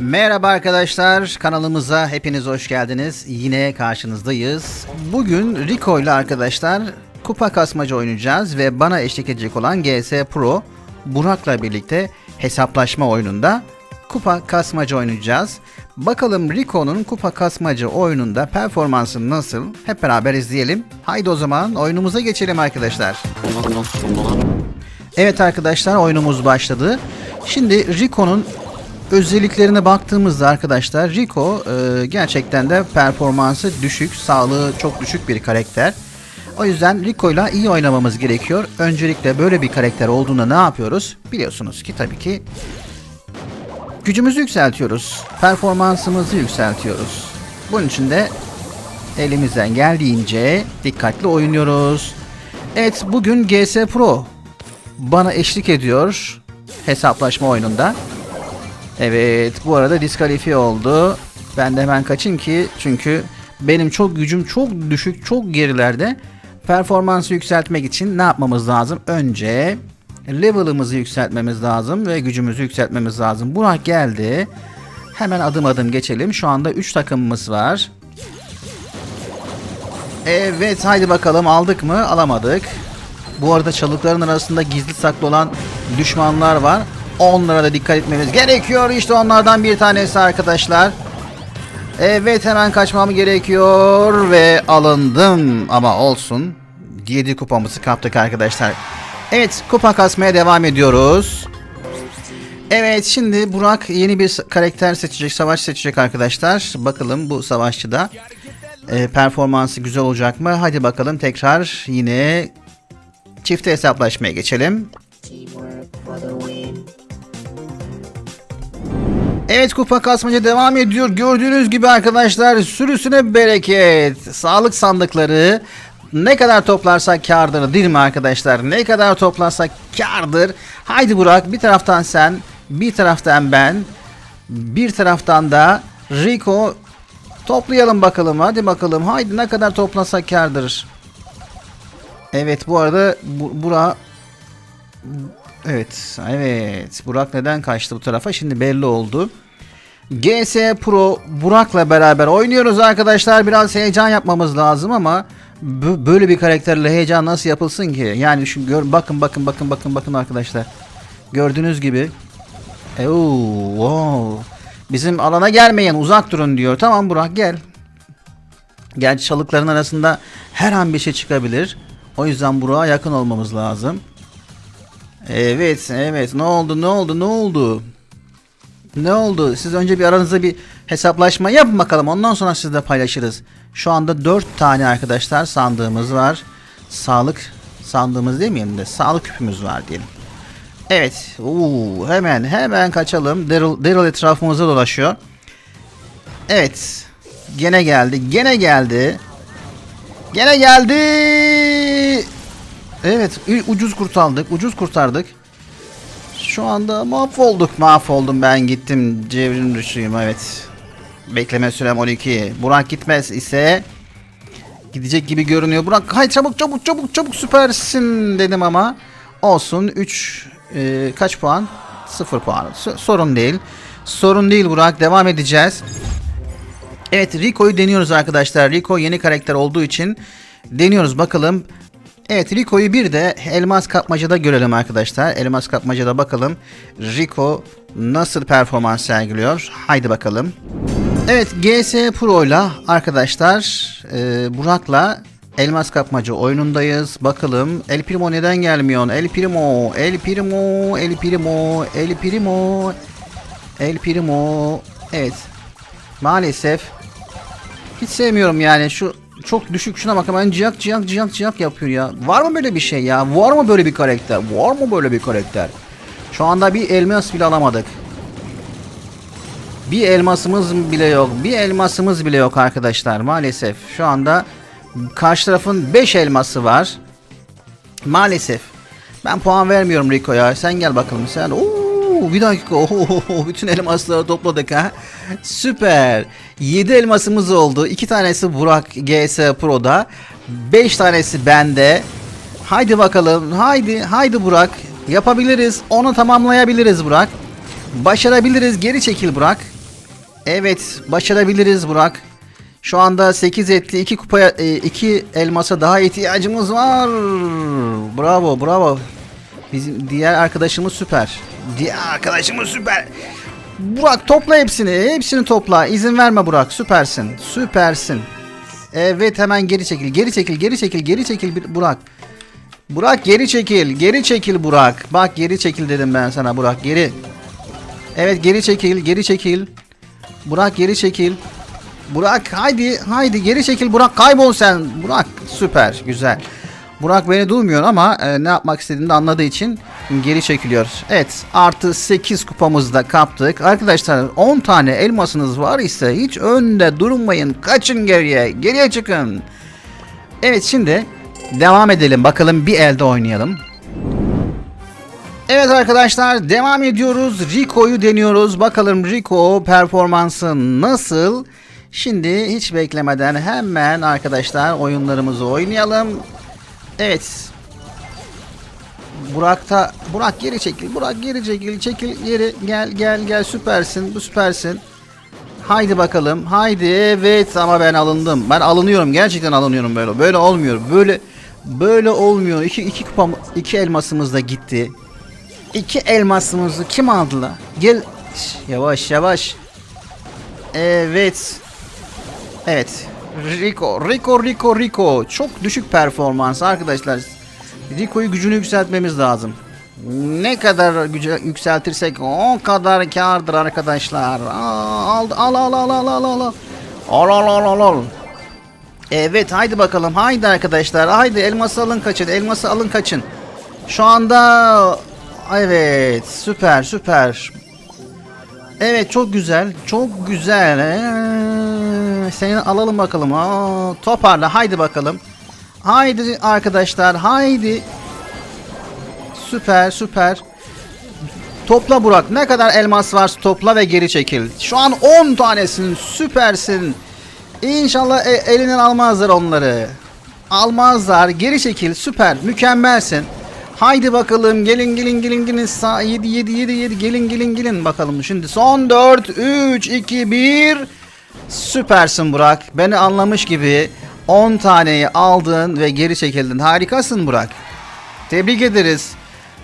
Merhaba arkadaşlar, kanalımıza hepiniz hoş geldiniz. Yine karşınızdayız. Bugün Rico ile arkadaşlar kupa kasmaca oynayacağız ve bana eşlik edecek olan GS Pro Burak'la birlikte hesaplaşma oyununda kupa kasmaca oynayacağız. Bakalım Rico'nun kupa kasmaca oyununda performansı nasıl? Hep beraber izleyelim. Haydi o zaman oyunumuza geçelim arkadaşlar. Evet arkadaşlar oyunumuz başladı. Şimdi Rico'nun özelliklerine baktığımızda arkadaşlar Rico e, gerçekten de performansı düşük, sağlığı çok düşük bir karakter. O yüzden Rico ile iyi oynamamız gerekiyor. Öncelikle böyle bir karakter olduğunda ne yapıyoruz? Biliyorsunuz ki tabii ki gücümüzü yükseltiyoruz. Performansımızı yükseltiyoruz. Bunun için de elimizden geldiğince dikkatli oynuyoruz. Evet bugün GS Pro bana eşlik ediyor hesaplaşma oyununda. Evet bu arada diskalifiye oldu. Ben de hemen kaçayım ki çünkü benim çok gücüm çok düşük çok gerilerde. Performansı yükseltmek için ne yapmamız lazım? Önce level'ımızı yükseltmemiz lazım ve gücümüzü yükseltmemiz lazım. Burak geldi. Hemen adım adım geçelim. Şu anda 3 takımımız var. Evet haydi bakalım aldık mı? Alamadık. Bu arada çalıkların arasında gizli saklı olan düşmanlar var. Onlara da dikkat etmemiz gerekiyor. İşte onlardan bir tanesi arkadaşlar. Evet hemen kaçmam gerekiyor ve alındım ama olsun. 7 kupamızı kaptık arkadaşlar. Evet kupa kasmaya devam ediyoruz. Evet şimdi Burak yeni bir karakter seçecek, savaş seçecek arkadaşlar. Bakalım bu savaşçıda e, performansı güzel olacak mı? Hadi bakalım tekrar yine çifte hesaplaşmaya geçelim. Evet kupa kasmaca devam ediyor. Gördüğünüz gibi arkadaşlar sürüsüne bereket. Sağlık sandıkları ne kadar toplarsak kardır değil mi arkadaşlar? Ne kadar toplarsak kardır. Haydi Burak bir taraftan sen bir taraftan ben bir taraftan da Rico toplayalım bakalım hadi bakalım. Haydi ne kadar toplasak kardır. Evet bu arada bu, Burak Evet, evet. Burak neden kaçtı bu tarafa? Şimdi belli oldu. GS Pro Burak'la beraber oynuyoruz arkadaşlar. Biraz heyecan yapmamız lazım ama böyle bir karakterle heyecan nasıl yapılsın ki? Yani şu gör bakın bakın bakın bakın bakın arkadaşlar. Gördüğünüz gibi. Oo, wow. Bizim alana gelmeyin, uzak durun diyor. Tamam Burak gel. Gerçi çalıkların arasında her an bir şey çıkabilir. O yüzden Burak'a yakın olmamız lazım. Evet, evet. Ne oldu? Ne oldu? Ne oldu? Ne oldu? Siz önce bir aranızda bir hesaplaşma yapın bakalım. Ondan sonra sizle paylaşırız. Şu anda 4 tane arkadaşlar sandığımız var. Sağlık sandığımız demeyelim de sağlık küpümüz var diyelim. Evet. Uuu, hemen hemen kaçalım. Daryl, Daryl etrafımızda dolaşıyor. Evet. Gene geldi. Gene geldi. Gene geldi. Evet ucuz kurtardık. Ucuz kurtardık. Şu anda mahvolduk. Mahvoldum ben gittim. Cevrim düşüyüm evet. Bekleme sürem 12. Burak gitmez ise gidecek gibi görünüyor. Burak hay çabuk çabuk çabuk çabuk süpersin dedim ama olsun 3 e, kaç puan? 0 puan. S- sorun değil. Sorun değil Burak devam edeceğiz. Evet Rico'yu deniyoruz arkadaşlar. Rico yeni karakter olduğu için deniyoruz bakalım. Evet Rico'yu bir de elmas kapmacada görelim arkadaşlar. Elmas kapmacada bakalım Rico nasıl performans sergiliyor. Haydi bakalım. Evet GS Pro ile arkadaşlar e, Burak'la Elmas Kapmaca oyunundayız. Bakalım El Primo neden gelmiyor? El Primo, El Primo, El Primo, El Primo, El Primo. Evet. Maalesef hiç sevmiyorum yani şu çok düşük şuna bak hemen ciyak ciyak ciyak ciyak yapıyor ya. Var mı böyle bir şey ya? Var mı böyle bir karakter? Var mı böyle bir karakter? Şu anda bir elmas bile alamadık. Bir elmasımız bile yok. Bir elmasımız bile yok arkadaşlar maalesef. Şu anda karşı tarafın 5 elması var. Maalesef. Ben puan vermiyorum Rico'ya. Sen gel bakalım sen. Oo, bir dakika. Oo, bütün elmasları topladık ha. Süper. 7 elmasımız oldu. 2 tanesi Burak GS Pro'da. 5 tanesi bende. Haydi bakalım. Haydi. Haydi Burak. Yapabiliriz. Onu tamamlayabiliriz Burak. Başarabiliriz. Geri çekil Burak. Evet başarabiliriz Burak. Şu anda 8 etli 2 kupaya 2 elmasa daha ihtiyacımız var. Bravo bravo. Bizim diğer arkadaşımız süper. Diğer arkadaşımız süper. Burak topla hepsini. Hepsini topla. İzin verme Burak. Süpersin. Süpersin. Evet hemen geri çekil. Geri çekil. Geri çekil. Geri çekil Burak. Burak geri çekil. Geri çekil Burak. Bak geri çekil dedim ben sana Burak. Geri. Evet geri çekil. Geri çekil. Burak geri çekil. Burak haydi haydi geri çekil Burak kaybol sen. Burak süper güzel. Burak beni duymuyor ama e, ne yapmak istediğini de anladığı için geri çekiliyor. Evet artı 8 kupamızı da kaptık. Arkadaşlar 10 tane elmasınız var ise hiç önde durmayın. Kaçın geriye. Geriye çıkın. Evet şimdi devam edelim. Bakalım bir elde oynayalım. Evet arkadaşlar devam ediyoruz. Rico'yu deniyoruz. Bakalım Rico performansı nasıl? Şimdi hiç beklemeden hemen arkadaşlar oyunlarımızı oynayalım. Evet. Burak'ta Burak geri çekil. Burak geri çekil. Çekil geri. Gel gel gel süpersin. Bu süpersin. Haydi bakalım. Haydi. Evet ama ben alındım. Ben alınıyorum. Gerçekten alınıyorum böyle. Böyle olmuyor. Böyle böyle olmuyor. İki, iki kupam, iki elmasımız da gitti. İki elmasımızı kim aldı la? Gel. Yavaş yavaş. Evet. Evet. Rico, Rico, Rico, Rico. Çok düşük performans arkadaşlar. Rico'yu gücünü yükseltmemiz lazım. Ne kadar gücü yükseltirsek o kadar kardır arkadaşlar. Aa, al, al, al, al, al, al, al. Al, al, al, al, al. Evet haydi bakalım. Haydi arkadaşlar. Haydi elması alın kaçın. Elması alın kaçın. Şu anda evet süper süper. Evet çok güzel. Çok güzel. Ee, seni alalım bakalım. Aa, toparla. Haydi bakalım. Haydi arkadaşlar. Haydi. Süper süper. Topla Burak. Ne kadar elmas varsa topla ve geri çekil. Şu an 10 tanesin. Süpersin. İnşallah e- elinden almazlar onları. Almazlar. Geri çekil. Süper. Mükemmelsin. Haydi bakalım. Gelin gelin gelin gelin. Sağ 7 7 7 7 gelin gelin gelin bakalım. Şimdi son 4 3 2 1 Süpersin Burak. Beni anlamış gibi 10 taneyi aldın ve geri çekildin. Harikasın Burak. Tebrik ederiz.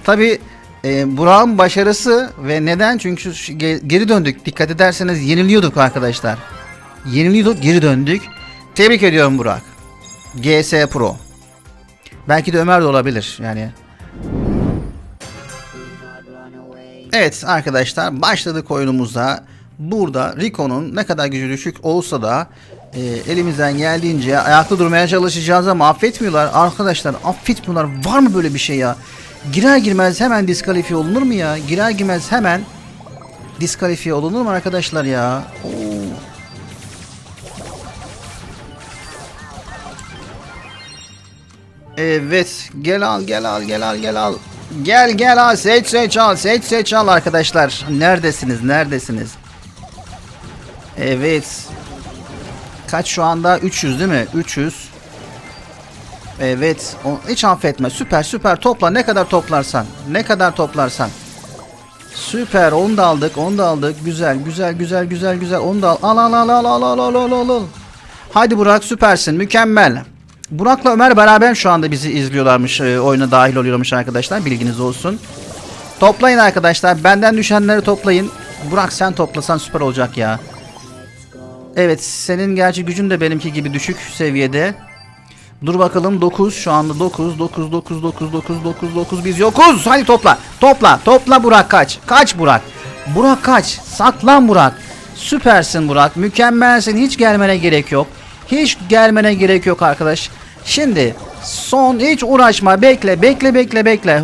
Tabi e, Burak'ın başarısı ve neden? Çünkü geri döndük. Dikkat ederseniz yeniliyorduk arkadaşlar. Yeniliyorduk geri döndük. Tebrik ediyorum Burak. GS Pro. Belki de Ömer de olabilir yani. Evet arkadaşlar başladık oyunumuza. Burada Rico'nun ne kadar gücü düşük olsa da e, elimizden geldiğince ayakta durmaya çalışacağız ama affetmiyorlar. Arkadaşlar affetmiyorlar. Var mı böyle bir şey ya? Girer girmez hemen diskalifiye olunur mu ya? Girer girmez hemen diskalifiye olunur mu arkadaşlar ya? Oo. Evet. Gel al gel al gel al gel al. Gel gel al seç seç al seç seç al arkadaşlar. Neredesiniz neredesiniz? Evet. Kaç şu anda? 300 değil mi? 300. Evet. Hiç affetme. Süper süper topla. Ne kadar toplarsan. Ne kadar toplarsan. Süper. Onu da aldık. Onu da aldık. Güzel güzel güzel güzel güzel. Onu da al. Al al al al al al al al al al. Haydi Burak süpersin. Mükemmel. Burak'la Ömer beraber şu anda bizi izliyorlarmış. e, oyuna dahil oluyormuş arkadaşlar. Bilginiz olsun. Toplayın arkadaşlar. Benden düşenleri toplayın. Burak sen toplasan süper olacak ya. Evet senin gerçi gücün de benimki gibi düşük seviyede. Dur bakalım 9 şu anda 9 9 9 9 9 9 9 biz yokuz. Hadi topla. Topla. Topla Burak kaç. Kaç Burak. Burak kaç. Saklan Burak. Süpersin Burak. Mükemmelsin. Hiç gelmene gerek yok. Hiç gelmene gerek yok arkadaş. Şimdi son hiç uğraşma. Bekle bekle bekle bekle.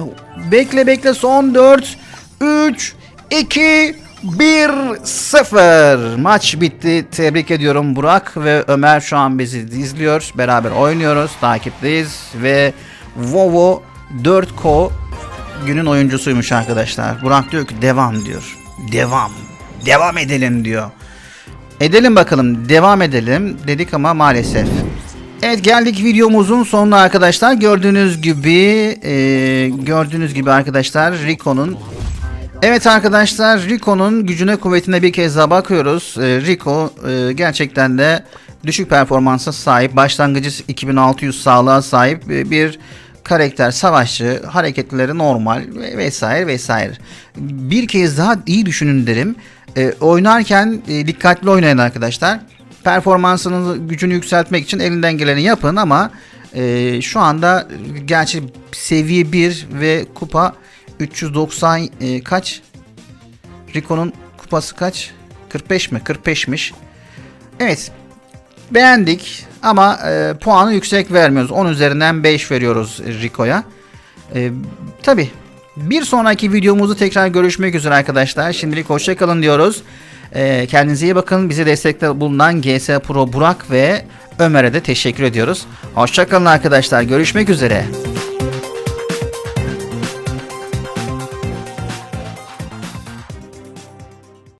Bekle bekle son 4 3 2 1-0 maç bitti. Tebrik ediyorum Burak ve Ömer şu an bizi izliyor. Beraber oynuyoruz. Takipteyiz ve Vovo 4Ko günün oyuncusuymuş arkadaşlar. Burak diyor ki devam diyor. Devam. Devam edelim diyor. Edelim bakalım. Devam edelim dedik ama maalesef. Evet geldik videomuzun sonuna arkadaşlar. Gördüğünüz gibi e, gördüğünüz gibi arkadaşlar Rico'nun Evet arkadaşlar Rico'nun gücüne kuvvetine bir kez daha bakıyoruz. Ee, Rico e, gerçekten de düşük performansa sahip. Başlangıcı 2600 sağlığa sahip e, bir karakter, savaşçı, hareketleri normal ve vesaire vesaire. Bir kez daha iyi düşünün derim. E, oynarken dikkatli oynayın arkadaşlar. Performansınızı, gücünü yükseltmek için elinden geleni yapın ama şu anda gerçi seviye 1 ve kupa 390 e, kaç? Rico'nun kupası kaç? 45 mi? 45'miş. Evet. Beğendik ama e, puanı yüksek vermiyoruz. 10 üzerinden 5 veriyoruz Rico'ya. E, Tabi bir sonraki videomuzu tekrar görüşmek üzere arkadaşlar. Şimdilik hoşçakalın diyoruz. E, kendinize iyi bakın. Bizi destekte bulunan GS Pro Burak ve Ömer'e de teşekkür ediyoruz. Hoşçakalın arkadaşlar. Görüşmek üzere.